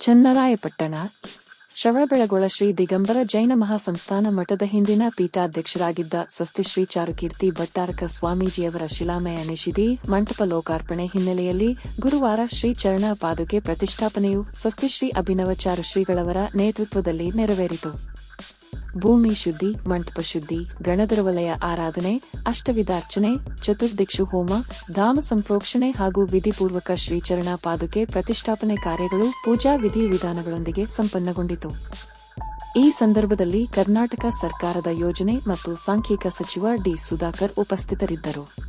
ಚನ್ನರಾಯಪಟ್ಟಣ, ಶವಬೆಳಗೊಳ ಶ್ರೀ ದಿಗಂಬರ ಜೈನ ಮಹಾಸಂಸ್ಥಾನ ಮಠದ ಹಿಂದಿನ ಪೀಠಾಧ್ಯಕ್ಷರಾಗಿದ್ದ ಸ್ವಸ್ತಿ ಶ್ರೀ ಚಾರುಕೀರ್ತಿ ಭಟ್ಟಾರಕ ಸ್ವಾಮೀಜಿಯವರ ಶಿಲಾಮಯ ನಿಷಿದಿ ಮಂಟಪ ಲೋಕಾರ್ಪಣೆ ಹಿನ್ನೆಲೆಯಲ್ಲಿ ಗುರುವಾರ ಶ್ರೀ ಚರಣ ಪಾದುಕೆ ಪ್ರತಿಷ್ಠಾಪನೆಯು ಸ್ವಸ್ತಿ ಶ್ರೀ ಅಭಿನವಚಾರ ಶ್ರೀಗಳವರ ನೇತೃತ್ವದಲ್ಲಿ ನೆರವೇರಿತು. ಭೂಮಿ ಶುದ್ಧಿ, ಮಂಟಪ ಶುದ್ಧಿ, ಗಣಧರ ವಲಯ ಆರಾಧನೆ ಅಷ್ಟವಿಧಾರ್ಚನೆ ಚತುರ್ದಿಕ್ಷು ಹೋಮ ಧಾಮ ಸಂಪ್ರೋಕ್ಷಣೆ ಹಾಗೂ ವಿಧಿಪೂರ್ವಕ ಶ್ರೀಚರಣ ಪಾದುಕೆ ಪ್ರತಿಷ್ಠಾಪನೆ ಕಾರ್ಯಗಳು ಪೂಜಾ ವಿಧಿ ವಿಧಾನಗಳೊಂದಿಗೆ ಸಂಪನ್ನಗೊಂಡಿತು. ಈ ಸಂದರ್ಭದಲ್ಲಿ ಕರ್ನಾಟಕ ಸರ್ಕಾರದ ಯೋಜನೆ ಮತ್ತು ಸಾಂಖ್ಯಿಕ ಸಚಿವ ಡಿ ಸುಧಾಕರ್ ಉಪಸ್ಥಿತರಿದ್ದರು.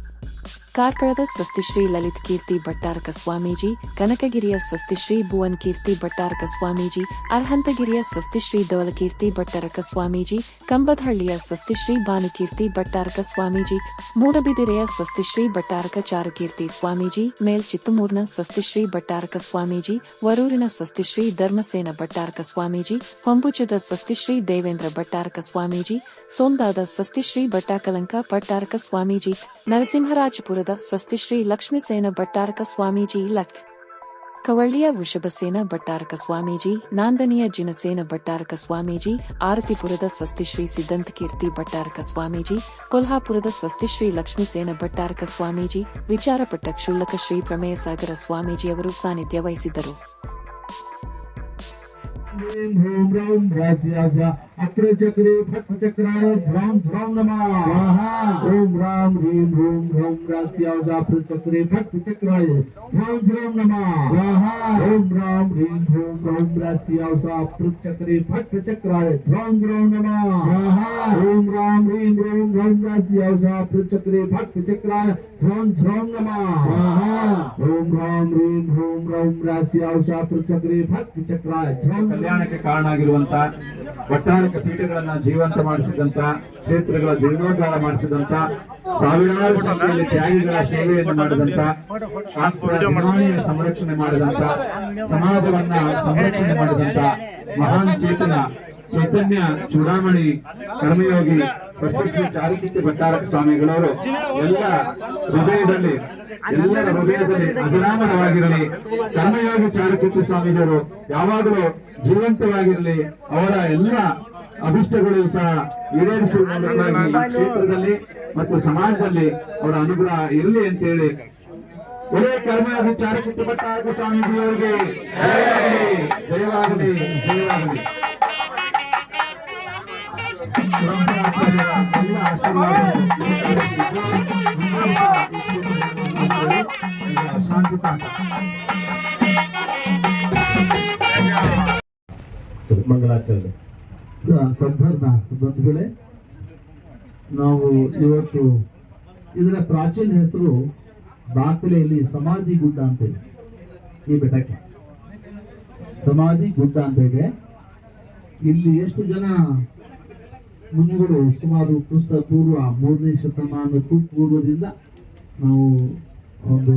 ಕಾರ್ಕಳದ ಸ್ವಸ್ತಿಶ್ರೀ ಲಲಿತ್ ಕೀರ್ತಿ ಭಟ್ಟಾರಕ ಸ್ವಾಮೀಜಿ, ಕನಕಗಿರಿಯ ಸ್ವಸ್ತಿಶ್ರೀ ಭುವನ್ ಕೀರ್ತಿ ಭಟ್ಟಾರಕ ಸ್ವಾಮೀಜಿ, ಅರ್ಹಂತಗಿರಿಯ ಸ್ವಸ್ತಿಶ್ರೀ ಧವಲಕೀರ್ತಿ ಭಟ್ಟಾರಕ ಸ್ವಾಮೀಜಿ ಕಂಬದಹಳ್ಳಿಯ ಸ್ವಸ್ತಿಶ್ರೀ ಭಾನುಕೀರ್ತಿ ಭಟ್ಟಾರಕ ಸ್ವಾಮೀಜಿ, ಮೂಡಬಿದಿರೆಯ ಸ್ವಸ್ತಿಶ್ರೀ ಭಟ್ಟಾರಕ ಚಾರುಕೀರ್ತಿ ಸ್ವಾಮೀಜಿ ಮೇಲ್ಚಿತ್ತಮೂರ್ನ ಸ್ವಸ್ತಿಶ್ರೀ ಭಟ್ಟಾರಕ ಸ್ವಾಮೀಜಿ, ವರೂರಿನ ಸ್ವಸ್ತಿಶ್ರೀ ಧರ್ಮಸೇನ ಭಟ್ಟಾರಕ ಸ್ವಾಮೀಜಿ, ಹೊಂಬುಜದ ಸ್ವಸ್ತಿಶ್ರೀ ದೇವೇಂದ್ರ ಭಟ್ಟಾರಕ ಸ್ವಾಮೀಜಿ, ಸೋಂದಾದ ಸ್ವಸ್ತಿಶ್ರೀ ಭಟ್ಟಾಕಲಂಕ ಭಟ್ಟಾರಕ ಸ್ವಾಮೀಜಿ, ನರಸಿಂಹರಾಜಪುರದ ಸ್ವಸ್ತಿಶ್ರೀ ಲಕ್ಷ್ಮೀಸೇನ ಭಟ್ಟಾರಕ ಸ್ವಾಮೀಜಿ ಲಕ್. ಕವಳ್ಳಿಯ ವೃಷಭಸೇನ ಭಟ್ಟಾರಕ ಸ್ವಾಮೀಜಿ, ನಾಂದನಿಯ ಜಿನಸೇನ ಭಟ್ಟಾರಕ ಸ್ವಾಮೀಜಿ, ಆರತಿಪುರದ ಸ್ವಸ್ತಿಶ್ರೀ ಸಿದ್ಧಂತಕೀರ್ತಿ ಭಟ್ಟಾರಕ ಸ್ವಾಮೀಜಿ, ಕೊಲ್ಹಾಪುರದ ಸ್ವಸ್ತಿಶ್ರೀ ಲಕ್ಷ್ಮೀಸೇನ ಭಟ್ಟಾರಕ ಸ್ವಾಮೀಜಿ, ವಿಚಾರಪಟ್ಟ ಕ್ಷುಲ್ಲಕ ಶ್ರೀ ಪ್ರಮೇಯ ಸಾಗರ ಸ್ವಾಮೀಜಿಯವರು ಸಾನ್ನಿಧ್ಯ ವಹಿಸಿದ್ದರು. ह्रीं ह्रूं ह्रौं ह्रास्यास अग्रचक्रे फट्चक्राय ध्रौं ध्रौं नमः ॐ रां ह्रीं ह्रूं ह्रौं ह्रास्यास अग्रचक्रे फट्चक्राय ध्रौं ध्रौं नमः ॐ रां ह्रीं ह्रूं ह्रौं ह्रास्यास अग्रचक्रे फट्चक्राय ध्रौं ध्रौं नमः ह्रौं ह्रास्यास अग्रचक्रे फट्चक्राय ध्रौं ध्रौं नमः ॐ रां ह्रीं ह्रूं ह्रौं ह्रास्यास अग्रचक्रे फट्चक्राय ध्रौं ಕಲ್ಯಾಣಕ್ಕೆ ಕಾರಣ ಆಗಿರುವಂತ ಒಟ್ಟಾರಕ ಪೀಠಗಳನ್ನ ಜೀವಂತ ಮಾಡಿಸಿದಂತ ಕ್ಷೇತ್ರಗಳ ಜೀರ್ಣೋದ್ಧಾರ ಮಾಡಿಸಿದಂತ ಸಾವಿರಾರು ಸಂಖ್ಯೆಯಲ್ಲಿ ತ್ಯಾಗಿಗಳ ಸೇವೆಯನ್ನು ಮಾಡಿದಂತ ಶಾಸ್ತ್ರ ಅಭಿಮಾನಿಯ ಸಂರಕ್ಷಣೆ ಮಾಡಿದಂತ ಸಮಾಜವನ್ನ ಸಂರಕ್ಷಣೆ ಮಾಡಿದಂತ ಮಹಾನ್ ಚೇತನ ಚೈತನ್ಯ ಚೂಡಾಮಣಿ ಕರ್ಮಯೋಗಿ ಶ್ರೀ ಚಾರಿಕಿಟ್ಟಿ ಭಟ್ಟಾರಕ ಸ್ವಾಮಿಗಳವರು ಎಲ್ಲ ಹೃದಯದಲ್ಲಿ, ಎಲ್ಲರ ಹೃದಯದಲ್ಲಿ ಅಜರಾಮರವಾಗಿರಲಿ, ಕರ್ಮಯೋಗಿ ಚಾರುಕೀರ್ತಿ ಸ್ವಾಮೀಜಿಯವರು ಯಾವಾಗಲೂ ಜೀವಂತವಾಗಿರಲಿ, ಅವರ ಎಲ್ಲ ಅಭಿಷ್ಟಗಳು ಸಹ ಈಡೇರಿಸುವ ಕ್ಷೇತ್ರದಲ್ಲಿ ಮತ್ತು ಸಮಾಜದಲ್ಲಿ ಅವರ ಅನುಗ್ರಹ ಇರಲಿ ಅಂತ ಹೇಳಿ ಒಳ್ಳೆ ಕರ್ಮಯೋಗಿ ಚಾರುಕೀರ್ತಿ ಭಟ್ಟಾರಕ ಸ್ವಾಮೀಜಿಯವರಿಗೆ ಜಯವಾಗಲಿ ಜಯವಾಗಲಿ ಜಯವಾಗಲಿ. ಮಂಗಳಾಚರಣೆ ಸಂದರ್ಭ ಬಂಧುಗಳೇ, ನಾವು ಇವತ್ತು ಇದರ ಪ್ರಾಚೀನ ಹೆಸರು ದಾಖಲೆಯಲ್ಲಿ ಸಮಾಧಿ ಗುಡ್ಡ ಅಂತ ಇದೆ. ಈ ಬೆಟ್ಟಕ್ಕೆ. ಸಮಾಧಿ ಗುಡ್ಡ ಅಂತ ಇದೆ. ಇಲ್ಲಿ ಎಷ್ಟು ಜನ ಮುನಿಗಳು ಸುಮಾರು ಕ್ರಿಸ್ತ ಪೂರ್ವ ಮೂರನೇ ಶತಮಾನಕ್ಕೂ ಪೂರ್ವದಿಂದ ನಾವು ಒಂದು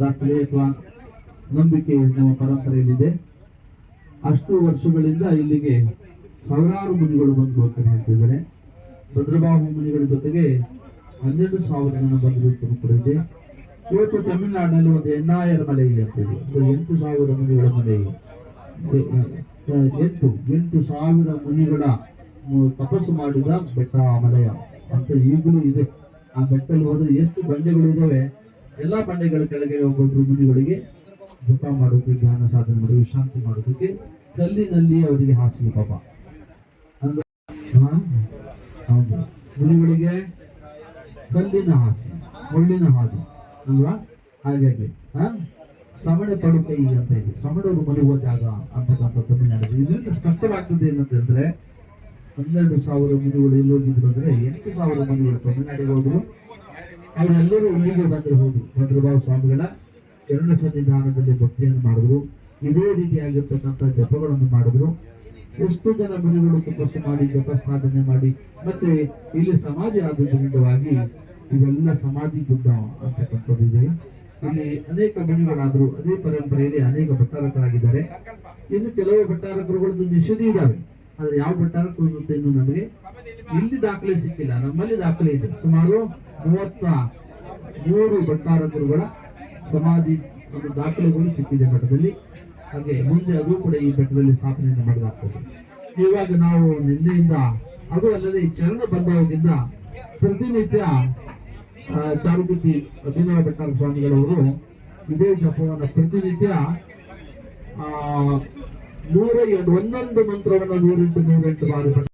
ದಾಖಲೆ ಅಥವಾ ನಂಬಿಕೆ ನಮ್ಮ ಪರಂಪರೆಯಲ್ಲಿದೆ. ಅಷ್ಟು ವರ್ಷಗಳಿಂದ ಇಲ್ಲಿಗೆ ಸಾವಿರಾರು ಮುನಿಗಳು ಬಂದು ಅಂತ ಹೇಳ್ತಿದ್ದಾರೆ. ಭದ್ರಬಾಹು ಮುನಿಗಳ ಜೊತೆಗೆ ಹನ್ನೆರಡು ಸಾವಿರ ಜನ ಬಂದಿರುವುದು ಕೂಡ ಇವತ್ತು ತಮಿಳುನಾಡಿನಲ್ಲಿ ಒಂದು ಎಣ್ಣಾಯರ ಮಲೆ ಇದೆ ಅಂತ ಒಂದು ಎಂಟು ಸಾವಿರ ಮುನಿಗಳ ಮಲೆ ಎಂಟು ಎಂಟು ಸಾವಿರ ಮುನಿಗಳ ತಪಸ್ಸು ಮಾಡಿದ ಬೆಟ್ಟ ಮಲಯ ಅಂತ ಈಗಲೂ ಇದೆ. ಆ ಬೆಟ್ಟಲ್ಲಿ ಹೋದ್ರೆ ಎಷ್ಟು ಬಂಡೆಗಳು ಇದಾವೆ, ಎಲ್ಲಾ ಬಂಡೆಗಳ ಕೆಳಗೆ ಒಬ್ಬೊಬ್ಬರು ಮುನಿಗಳಿಗೆ ಜಪ ಮಾಡೋದಕ್ಕೆ ಧ್ಯಾನ ಸಾಧನೆ ಮಾಡೋದು ವಿಶ್ರಾಂತಿ ಮಾಡೋದಕ್ಕೆ ಕಲ್ಲಿನಲ್ಲಿ ಅವರಿಗೆ ಹಾಸಿಗೆ ಪಾಪ. ಅಂದ್ರೆ? ಹೌದು. ಮುನಿಗಳಿಗೆ ಕಲ್ಲಿನ ಹಾಸಿ ಮುಳ್ಳಿನ ಹಾಸು ಅಲ್ವಾ? ಹಾಗಾಗಿ ಹಾ? ಸಮಣ ಪಡುಕೈ ಅಂತ ಇದೆ. ಸಮಣರು ಮಲಗುವ ಜಾಗ ಅಂತಕ್ಕಂಥ ತಮಿಳುನಾಡು ಇದರಿಂದ ಸ್ಪಷ್ಟವಾಗ್ತದೆ ಏನಂತಂದ್ರೆ ಹನ್ನೆರಡು ಸಾವಿರ ಮಂದಿಗಳು ಎಲ್ಲಿ ಹೋಗಿದ್ರು ಅಂದ್ರೆ ಎಂಟು ಸಾವಿರ ಮಂದಿಗಳು ತಮಿಳುನಾಡಿಗೆ ಹೋದ್ರು. ಅವರೆಲ್ಲರೂ ಇಲ್ಲಿಗೆ ಬಂದ್ರೆ ಹೋದ್ರು. ಭದ್ರಭಾವ ಸ್ವಾಮಿಗಳ ಚರಣ ಸನ್ನಿಧಾನದಲ್ಲಿ ಭಕ್ತಿಯನ್ನು ಮಾಡಿದ್ರು. ಇದೇ ರೀತಿಯಾಗಿರ್ತಕ್ಕಂಥ ಜಪಗಳನ್ನು ಮಾಡಿದ್ರು. ಎಷ್ಟು ಜನ ಗುರುಗಳು ತಪಸ್ಸು ಮಾಡಿ, ಜಪ ಸಾಧನೆ ಮಾಡಿ, ಮತ್ತೆ ಇಲ್ಲಿ ಸಮಾಧಿ ಆದುದರಿಂದವಾಗಿ ಇವೆಲ್ಲ ಸಮಾಧಿ ಗುಡ್ಡ ಅಂತಕ್ಕಂಥದ್ದು ಇದೆ. ಇಲ್ಲಿ ಅನೇಕ ಮುನಿಗಳಾದ್ರು ಅದೇ ಪರಂಪರೆಯಲ್ಲಿ ಅನೇಕ ಭಟ್ಟಾರಕರಾಗಿದ್ದಾರೆ ಇನ್ನು ಕೆಲವು ಭಟ್ಟಾರಕರುಗಳದ್ದು ನಿಷೇಧ ಇದಾವೆ. ಆದ್ರೆ ಯಾವ ಕೂಡುತ್ತೆ ಇನ್ನು ನಮಗೆ ಇಲ್ಲಿ ದಾಖಲೆ ಸಿಕ್ಕಿಲ್ಲ. ನಮ್ಮಲ್ಲಿ ದಾಖಲೆ ಇದೆ. ಸುಮಾರು ಮೂವತ್ತ ಮೂರು ಭಟ್ಟಾರಕರುಗಳ ಸಮಾಧಿ ಒಂದು ದಾಖಲೆಗಳು ಸಿಕ್ಕಿದೆ ಮಠದಲ್ಲಿ. ಹಾಗೆ ಮುಂದೆ ಅದು ಕೂಡ ಈ ಬೆಟ್ಟದಲ್ಲಿ ಸ್ಥಾಪನೆಯನ್ನು ಮಾಡಲಾಗ್ತದೆ. ಇವಾಗ ನಾವು ನಿನ್ನೆಯಿಂದ, ಅದು ಅಲ್ಲದೆ ಈ ಚರಣ ಬಂದವಾಗಿಂದ ಪ್ರತಿನಿತ್ಯ ಚಾರುಕೃತಿ ಅಭಿನವ ಬೆಟ್ಟಾರ ಸ್ವಾಮಿಗಳವರು ಇದೇ ಜಪವನ್ನು ಪ್ರತಿನಿತ್ಯ ನೂರ ಒಂದೊಂದು ಮಂತ್ರವನ್ನು ನೂರೆಂಟು ನೂರೆಂಟು ಬಾರಿ